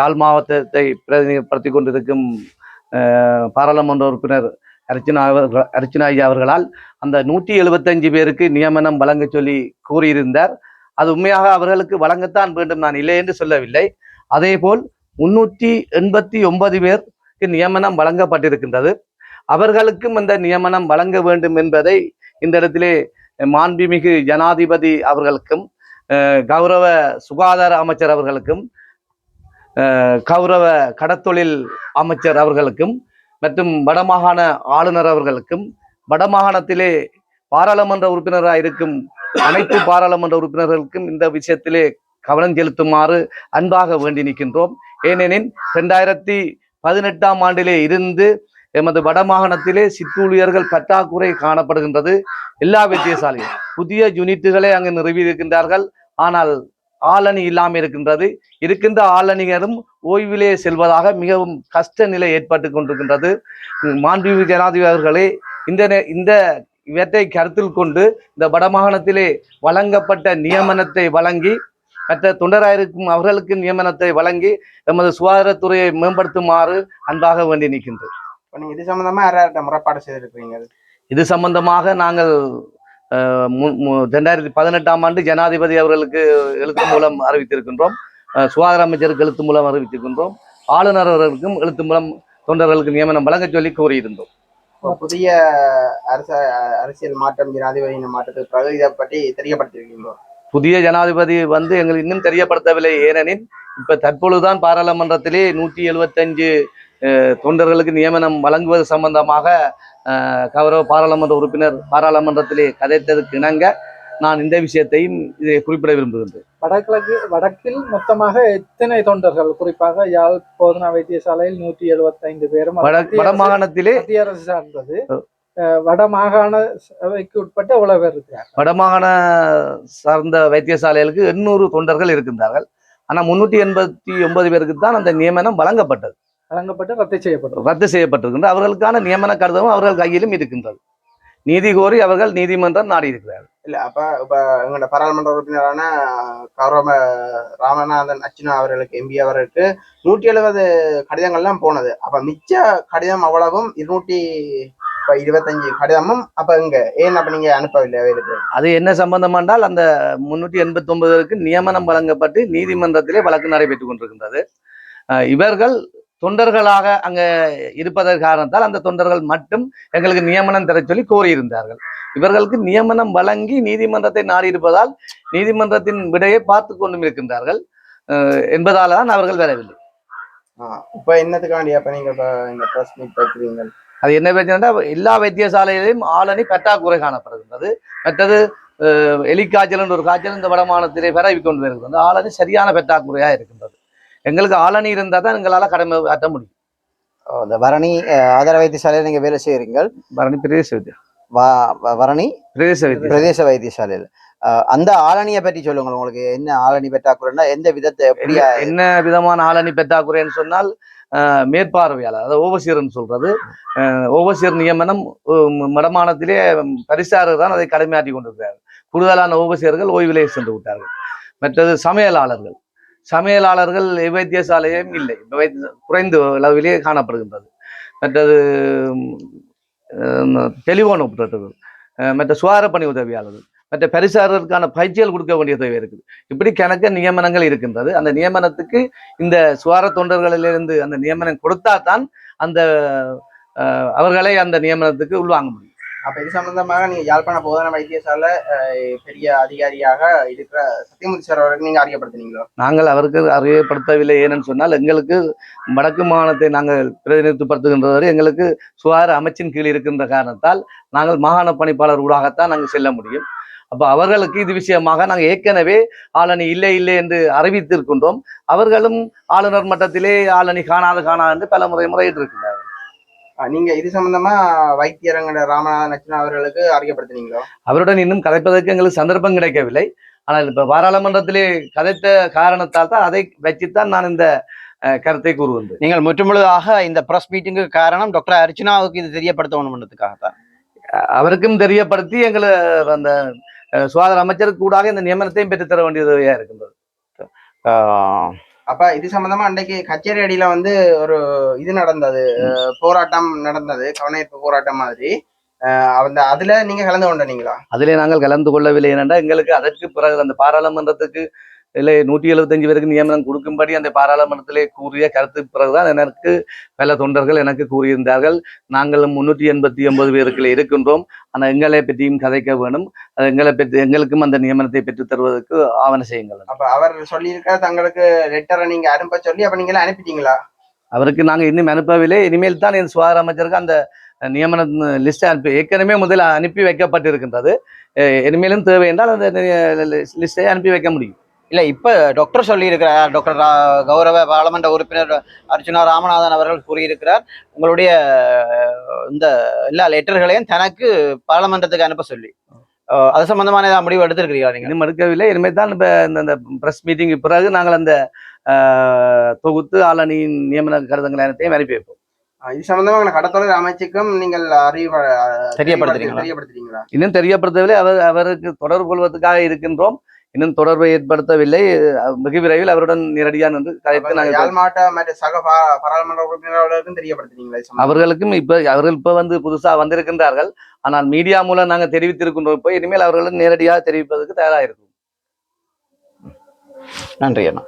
யாழ் மாவட்டத்தை பிரதிநிதிப்படுத்தி கொண்டிருக்கும் பாராளுமன்ற உறுப்பினர் அர்ச்சனா அவர்கள் அர்ச்சனா ஐயா அவர்களால் அந்த நூற்றி எழுபத்தஞ்சு பேருக்கு நியமனம் வழங்க சொல்லி கூறியிருந்தார். அது உண்மையாக அவர்களுக்கு வழங்கத்தான் வேண்டும் நான் இல்லை என்று சொல்லவில்லை. அதேபோல் முன்னூற்றி எண்பத்தி ஒன்பது பேருக்கு நியமனம் வழங்கப்பட்டிருக்கின்றது. அவர்களுக்கும் அந்த நியமனம் வழங்க வேண்டும் என்பதை இந்த இடத்திலே மாண்புமிகு ஜனாதிபதி அவர்களுக்கும் அஹ், கௌரவ சுகாதார அமைச்சர் அவர்களுக்கும் கௌரவ கடத்தொழில் அமைச்சர் அவர்களுக்கும் மற்றும் வடமாகாண ஆளுநர் அவர்களுக்கும் வடமாகாணத்திலே பாராளுமன்ற உறுப்பினராக இருக்கும் அனைத்து பாராளுமன்ற உறுப்பினர்களுக்கும் இந்த விஷயத்திலே கவனம் செலுத்துமாறு அன்பாக வேண்டி நிற்கின்றோம். ஏனெனில் ரெண்டாயிரத்தி பதினெட்டாம் ஆண்டிலே இருந்து எமது வடமாகாணத்திலே சிற்றூழியர்கள் பற்றாக்குறை காணப்படுகின்றது. எல்லா வைத்தியசாலையும் புதிய யூனிட்டுகளை அங்கு நிறுவியிருக்கின்றார்கள். ஆனால் ஆளணி இல்லாமல் இருக்கின்றது. இருக்கின்ற ஆளணியரும் ஓய்விலே செல்வதாக மிகவும் கஷ்ட நிலை ஏற்பட்டு கொண்டிருக்கின்றது. மாண்புமிகு ஜனாதிபதி அவர்களே இந்த இந்த இவற்றை கருத்தில் கொண்டு இந்த வடமாகாணத்திலே வழங்கப்பட்ட நியமனத்தை வழங்கி மற்ற தொண்டராயிருக்கும் அவர்களுக்கு நியமனத்தை வழங்கி எமது சுகாதாரத்துறையை மேம்படுத்துமாறு அன்பாக வேண்டி நிற்கின்றது இது சம்பந்தமா யார்கிட்ட முறைப்பாடு செய்திருக்கிறீங்க? இது சம்பந்தமாக நாங்கள் ரெண்டாயிரத்தி பதினெட்டாம் ஆண்டு ஜனாதிபதி அவர்களுக்கு எழுத்து மூலம் அறிவித்திருக்கின்றோம். சுகாதார அமைச்சருக்கு எழுத்து மூலம் அறிவித்திருக்கின்றோம். ஆளுநர் அவர்களுக்கும் எழுத்து மூலம் தொண்டர்களுக்கு நியமனம் வழங்க சொல்லி கூறியிருந்தோம். இப்ப புதிய அரச அரசியல் மாற்றம் ஜனாதிபதியின் மாற்றத்துக்கு பிறகு இதை பற்றி தெரியப்படுத்திருக்கீங்களோ புதிய ஜனாதிபதி வந்து எங்களுக்கு இன்னும் தெரியப்படுத்தவில்லை. ஏனெனில் இப்ப தற்பொழுதுதான் பாராளுமன்றத்திலே நூற்றி எழுபத்தஞ்சு தொண்டர்களுக்கு நியமனம் வழங்குவது சம்பந்தமாக கௌரவ பாராளுமன்ற உறுப்பினர் பாராளுமன்றத்திலே கதைத்ததற்கு இணங்க நான் இந்த விஷயத்தையும் இதை குறிப்பிட விரும்புகின்றேன். வடகிழக்கு வடக்கில் மொத்தமாக எத்தனை தொண்டர்கள்? குறிப்பாக யாழ் போதனா வைத்தியசாலையில் நூற்றி எழுபத்தைந்து பேரும் வடமாகாணத்திலே மத்திய அரசு சார்ந்தது. வடமாகாண சபைக்கு உட்பட்ட எவ்வளவு பேர் இருக்கிறார் வடமாகாண சார்ந்த வைத்தியசாலைகளுக்கு எண்ணூறு தொண்டர்கள் இருக்கின்றார்கள். ஆனால் முன்னூற்றி எண்பத்தி ஒன்பது பேருக்கு தான் அந்த நியமனம் வழங்கப்பட்டது. வழங்கப்பட்டு ரத்து செய்யப்பட்டது ரத்து செய்யப்பட்டிருக்கின்றது அவர்களுக்கான நியமன கடிதமும் அவர்கள் கையிலும் இருக்கின்றது. நீதி கோரி அவர்கள் நீதிமன்றம் நாடி இருக்கிறார்கள் இல்ல அப்ப இப்ப எங்களோட பாராளுமன்ற உறுப்பினரான கௌரவ ராமநாதன் அர்ச்சுனா அவர்களுக்கு எம்பி அவர்களுக்கு நூற்றி எழுபது கடிதங்கள்லாம் போனது. அப்ப மிச்ச கடிதம் அவ்வளவும் இருநூற்றி இப்ப இருபத்தஞ்சு கடிதமும் அப்ப இங்க ஏன் அப்ப நீங்க அனுப்பவில்லை அவருக்கு? அது என்ன சம்பந்தம் என்றால் அந்த முன்னூற்றி எண்பத்தி ஒன்பதற்கு நியமனம் வழங்கப்பட்டு நீதிமன்றத்திலே வழக்கு நடைபெற்றுக் கொண்டிருக்கின்றது. அஹ் இவர்கள் தொண்டர்களாக அங்க இருப்பதற்கு காரணத்தால் அந்த தொண்டர்கள் மட்டும் எங்களுக்கு நியமனம் தர சொல்லி கோரியிருந்தார்கள். இவர்களுக்கு நியமனம் வழங்கி நீதிமன்றத்தை நாடி இருப்பதால் நீதிமன்றத்தின் விடையை பார்த்து கொண்டும் இருக்கின்றார்கள். என்பதால் தான் அவர்கள் வரவில்லை. இப்ப என்னத்துக்காண்டி அப்ப நீங்க இப்ப இந்த பிரஸ் மீட் வைக்கிறீங்க? அது என்ன பிரச்சனைனா எல்லா வைத்தியசாலையிலும் ஆளணி பற்றாக்குறை காணப்படுகின்றது. மற்றது எலிக்காய்ச்சல் ஒரு காய்ச்சல் இந்த வடமானத்திலே பரவி கொண்டு வருகிறது. அந்த ஆளணி சரியான பற்றாக்குறையா இருக்கின்றது எங்களுக்கு ஆளணி இருந்தால் தான் எங்களால் கடமை ஆற்ற முடியும். இந்த வரணி ஆதார வைத்தியசாலையில் நீங்க வேலை செய்யறீங்க பரணி பிரதேச வித்தியா வரணி பிரதேச வித்தியா பிரதேச வைத்தியசாலையில். அந்த ஆளணியை பற்றி சொல்லுங்க உங்களுக்கு என்ன ஆளணி பெற்றாக்குறேன்னா எந்த விதத்தை எப்படியா என்ன- விதமான ஆளணி பற்றாக்குறைன்னு சொன்னால் மேற்பார்வையாளர் அதாவது ஓவசியர்னு சொல்றது. அஹ், ஓவசியர் நியமனம் உம், வடமானத்திலே பரிசாரர் தான் அதை கடமையாற்றி கொண்டிருக்கிறார் கூடுதலான ஓவசியர்கள் ஓய்விலே சென்று விட்டார்கள். மற்றது சமையலாளர்கள். சமையலாளர்கள் வைத்தியசாலையும் இல்லை. குறைந்த அளவிலே காணப்படுகின்றது. மற்றது டெலிஃபோன் ஆப்ரேட்டர்கள் மற்ற சுவார பணி உதவியாளர்கள் மற்ற பரிசாரருக்கான பயிற்சிகள் கொடுக்க வேண்டிய தேவை இருக்குது. இப்படி கணக்க நியமனங்கள் இருக்கின்றது. அந்த நியமனத்துக்கு இந்த சுகார தொண்டர்களிலிருந்து அந்த நியமனம் கொடுத்தா தான் அந்த அவர்களை அந்த நியமனத்துக்கு உள்வாங்க முடியும். அப்ப இது சம்பந்தமாக நீங்க யாழ்ப்பாண போதனா வைத்தியசாலை பெரிய அதிகாரியாக இருக்கிற சத்தியமூர்த்தி சார் அவருக்கு நீங்க அறியப்படுத்தினீங்களோ? நாங்கள் அவருக்கு அறியப்படுத்தவில்லை. ஏனென்னு சொன்னால் எங்களுக்கு வடக்கு மாகாணத்தை நாங்கள் பிரதிநிதித்துவப்படுத்துகின்றவரை எங்களுக்கு சுகாதார அமைச்சின் கீழ் இருக்கின்ற காரணத்தால் நாங்கள் மாகாண பணிப்பாளர் ஊடாகத்தான் நாங்கள் செல்ல முடியும். அப்போ அவர்களுக்கு இது விஷயமாக நாங்கள் ஏற்கனவே ஆளணி இல்லை இல்லை என்று அறிவித்திருக்கின்றோம். அவர்களும் ஆளுநர் மட்டத்திலே ஆளணி காணாது காணாது என்று பல முறை முறையிட்டு நீங்க இது சம்பந்தமா வைத்தியரங்கட ராமநாதன் அர்ச்சுனா அவர்களுக்கு அறியப்படுத்தினீங்களோ? அவருடன் இன்னும் கதைப்பதற்கு எங்களுக்கு சந்தர்ப்பம் கிடைக்கவில்லை. ஆனால் இப்ப பாராளுமன்றத்திலே கதைத்த காரணத்தால் தான் அதை வச்சுத்தான் நான் இந்த கருத்தை கூறுகின்றேன். நீங்கள் முற்றுமுழுதாக இந்த பிரஸ் மீட்டிங்கு காரணம் டாக்டர் அர்ச்சனாவுக்கு இது தெரியப்படுத்தணும்ன்றதுக்காக தான் அவருக்கும் தெரியப்படுத்தி எங்களை அந்த சுகாதார அமைச்சருக்கு கூடாக இந்த நியமனத்தையும் பெற்றுத்தர வேண்டியதையா இருக்கின்றது. ஆஹ் அப்ப இது சம்பந்தமா அன்றைக்கு கச்சேரி அடியில வந்து ஒரு இது நடந்தது அஹ் போராட்டம் நடந்தது கவனஈர்ப்பு போராட்டம் மாதிரி. அந்த அதுல நீங்க கலந்து கொண்டீங்களா அதிலே நாங்கள் கலந்து கொள்ளவில்லை ஏனென்றால் எங்களுக்கு அதற்கு பிறகு அந்த பாராளுமன்றத்துக்கு இல்லை நூற்றி எழுபத்தஞ்சு பேருக்கு நியமனம் கொடுக்கும்படி அந்த பாராளுமன்றத்திலே கூறிய கருத்து பிறகுதான் எனக்கு பல தொண்டர்கள் எனக்கு கூறியிருந்தார்கள். நாங்கள் முன்னூற்றி எண்பத்தி ஒன்பது பேருக்குள்ள இருக்கின்றோம். ஆனால் எங்களை பற்றியும் கதைக்க வேணும். அது எங்களை பற்றி எங்களுக்கும் அந்த நியமனத்தை பெற்றுத் தருவதற்கு ஆவண செய்யுங்கள். அப்ப அவர் சொல்லியிருக்க தங்களுக்கு லெட்டரை நீங்க அனுப்ப சொல்லி அப்ப நீங்க அனுப்பிட்டீங்களா? அவருக்கு நாங்கள் இன்னும் அனுப்பவில்லை. இனிமேல் தான் என் சுகாதார அமைச்சருக்கு அந்த நியமன லிஸ்ட்டை அனுப்பி ஏற்கனவே முதல் அனுப்பி வைக்கப்பட்டிருக்கின்றது. இனிமேலும் தேவை என்றால் அந்த லிஸ்ட்டை அனுப்பி வைக்க முடியும். இல்லை இப்போ டாக்டர் சொல்லியிருக்கிறார் டாக்டர் ரா- கௌரவ பாராளுமன்ற உறுப்பினர் அர்ஜுனா ராமநாதன் அவர்கள் கூறியிருக்கிறார். உங்களுடைய இந்த எல்லா லெட்டர்களையும் தனக்கு பாராளுமன்றத்துக்கு அனுப்ப சொல்லி. அது சம்பந்தமான ஏதாவது முடிவு எடுத்திருக்கிறீங்களா நீங்கள் இன்னும் எடுக்கவில்லை. இனிமேல் தான் இப்போ இந்த இந்த ப்ரெஸ் மீட்டிங்கு பிறகு நாங்கள் அந்த தொகுத்து ஆளணியின் நியமன கருதங்கள் அனைத்தையும் அனுப்பி வைப்போம். இது சம்பந்தமா எங்களை கடத்தொழில் அமைச்சுக்கும் நீங்கள் அறிவு தெரியப்படுத்துறீங்களா? தெரியப்படுத்துறீங்களா இன்னும் தெரியப்படுத்தவில்லை. அவர் அவருக்கு தொடர்பு கொள்வதற்காக இருக்கின்றோம். இன்னும் தொடர்பை ஏற்படுத்தவில்லை. வெகு விரைவில் அவருடன் நேரடியாக நின்று கதைத்து அப்ப நாங்கள் யாழ் மாவட்ட சக பாராளுமன்ற உறுப்பினர்களுக்கும் தெரியப்படுத்துறீங்களா? அவர்களுக்கும் இப்ப அவர்கள் இப்ப வந்து புதுசா வந்திருக்கின்றார்கள். ஆனால் மீடியா மூலம் நாங்கள் தெரிவித்திருக்கின்றோம். இப்போ இனிமேல் அவர்களும் நேரடியாக தெரிவிப்பதற்கு தயாராக இருக்கும். நன்றி அண்ணா.